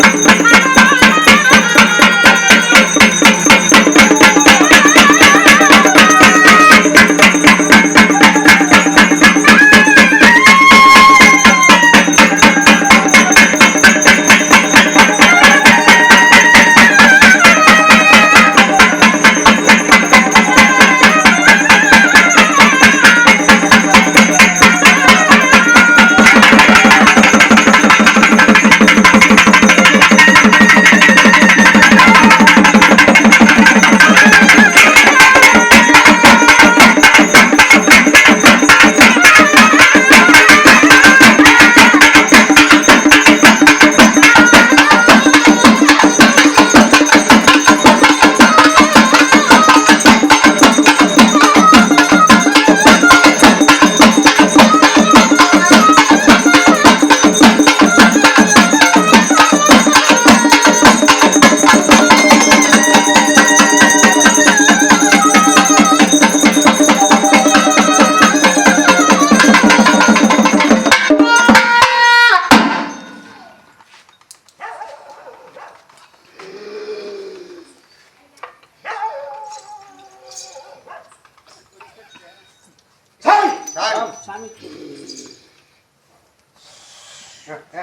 வாங்கி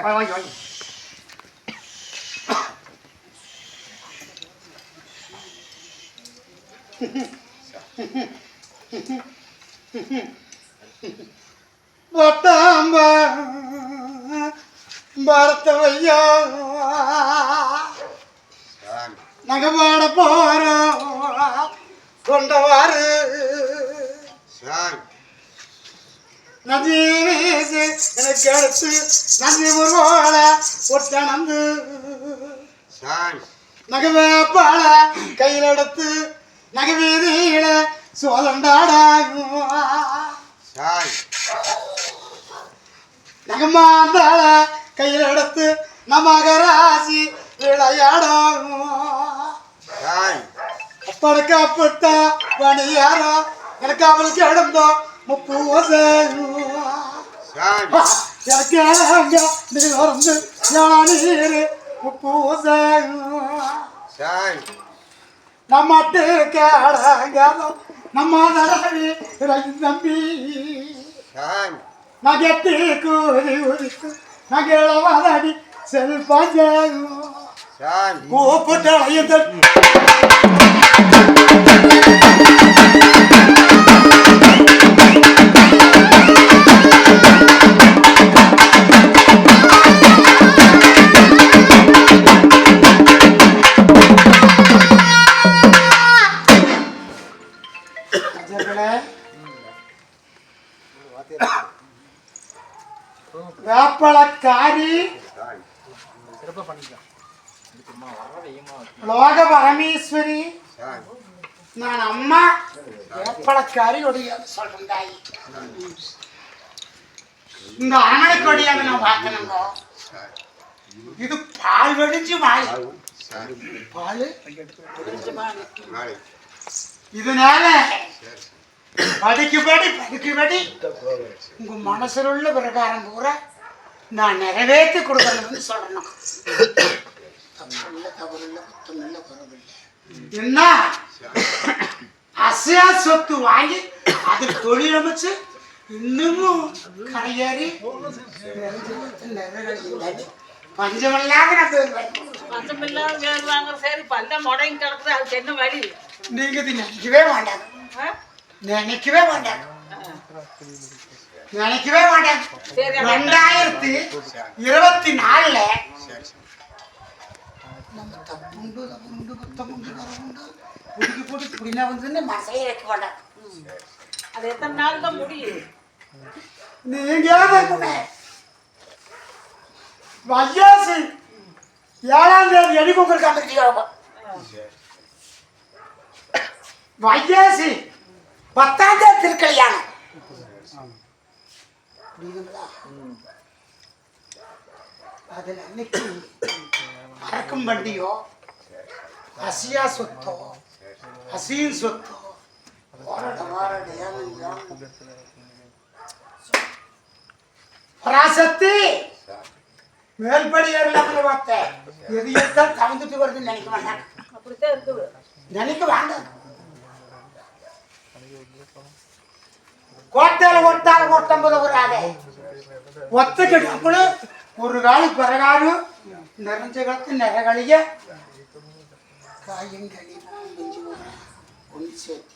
வாங்கி வாங்கி பத்தாம்ப பரத்தவையா நாங்க பாட போறோம் கொண்டவாறு நதீனேசு எனக்கு அடுத்து நந்தி முருகோல ஒட்டணந்து நகவேப்பாள கையில் எடுத்து நகவீதியில சோதண்டாடாகும் நகமாந்தாள கையில் எடுத்து நமகராசி விளையாடாகும் அப்பனுக்கு அப்பட்ட பணியாரோ எனக்கு அவளுக்கு இடந்தோ முப்பூசை எனக்கு அங்க நீ வந்து ஞானீர் முப்பூசை நம்ம கேடாங்க நம்ம நடவி நம்பி. நகெட்டி கூறி உரித்து நகேளவாதடி செல்பாஞ்சு கூப்பிட்டு வேப்பளக்காரி லோக பரமேஸ்வரி நான் அம்மா. வேப்பளக்காரி ஒடியாது சொல்றேன் தாய் இந்த ஆமணை கொடியாக நான் பார்க்கணுங்க. இது பால் வெடிஞ்சு வாய் பால்? வெடிஞ்சு வாய் இதனால படிக்கு படி படிக்கு படி. உங்க மனசுல உள்ள பிரகாரம் பூரா நான் நிறைவேற்றி கொடுக்கணும்னு சொல்லணும். தப்புள்ள தவறுள்ள குத்தமில்ல குறவில்லை என்ன? அசையா சொத்து வாங்கி அதுக்கு தொழில் அமைச்சு இன்னமும் கரையேறி பஞ்சமில்லாத வாங்குற சரி பல்ல முடங்கி கிடக்குது அதுக்கு என்ன வழி? நீங்க நினைக்கவே ஆ? நினைக்கவே மாட்டாங்க. நினைக்கவே அப்ப ரெண்டாயிரத்தி இருபத்தி நாலுல நம்ம தப்புண்டு தப்புண்டு குத்தமுண்டு கரமுண்டு புடிக்கி போட்டு புடினா வந்து மசையை வைக்க மாட்டாங்க. அது எத்தனை நாள் தான் முடியும்? நீங்க வையாசி ஏழாம் தேதி எடி காமிச்சிருக்காங்க வையாசி பத்தாம் தேதி திருக்கல்யாணம். புரியுதுங்களா? அதில் அன்னைக்கு மறக்கும் வண்டியோ? அசியா சொத்தோ? அசியின் சொத்தோ? பராசக்தி! மேல்படி ஏறலாம்னு பார்த்தேன் எது எடுத்தால் கவுந்துட்டு வருதுன்னு நினைக்க வேண்டாம் நினைக்க வேண்டாம் கோட்டையில ஒட்டால் ஒட்டம்பது வராதே. ஒத்த டப்புனு ஒரு காலி பிறகாரு நிறைஞ்ச காலத்து நிறகளிய காயும் ஒன்று சேர்த்து.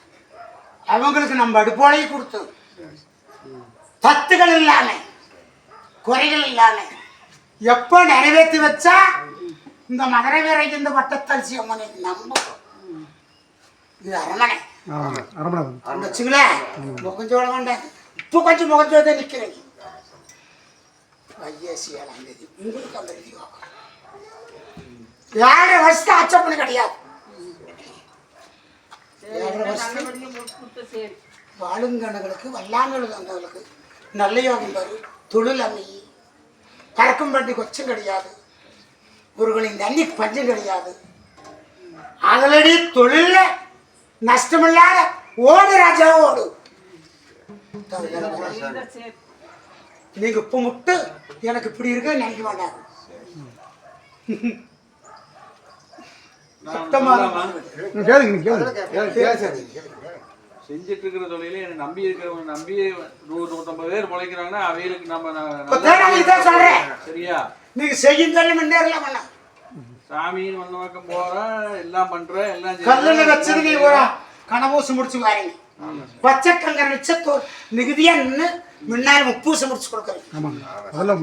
அவங்களுக்கு நம்ம அடுப்போலையும் கொடுத்து. தத்துகள் இல்லாம குறைகள் இல்லாம. எப்போ நிறைவேற்றி வச்சா இந்த மதுரை வீரைக்கு இந்த வட்டத்தரிசி அம்மனை நம்ப இது அரமனை அரமணை வச்சுங்களேன் வேண்டாம் இப்போ கொஞ்சம் முகஞ்சோட நிற்கிறேன் ஏழாம் தேதி உங்களுக்கு அந்த எழுதி ஏழரை கிடையாது ஏழரை வருஷத்துக்கு நல்லபடியா நல்ல யோகம் பாரு தொழில் அமையி கறக்கும் பண்ணி கொச்சம் கிடையாது ஒருவனின் தண்ணி பஞ்சம் கிடையாது அதிலடி தொழில்ல நஷ்டமில்லாத ஓடு ராஜா ஓடு நீங்க இப்ப முட்டு எனக்கு இப்படி இருக்க நினைக்க கேளுங்க செஞ்சுட்டு இருக்கிற தொழில என்னை நம்பி இருக்கிறவங்க நம்பி நூறு நூற்றம்பது பேர் பிழைக்கிறாங்கன்னா அவைகளுக்கு நம்ம சரியா? நீங்க செய்யும் தள்ளி முன்னேறலாம் பண்ண சாமின்னு வந்த பக்கம் போற எல்லாம் பண்ற எல்லாம் கல்லுல வச்சது நீ கனபூசு முடிச்சு பாருங்க பச்சை கங்கர் வச்ச நிகுதியா நின்று முன்னாடி முப்பூசு முடிச்சு கொடுக்குறேன். ஆமாங்க. அதெல்லாம்.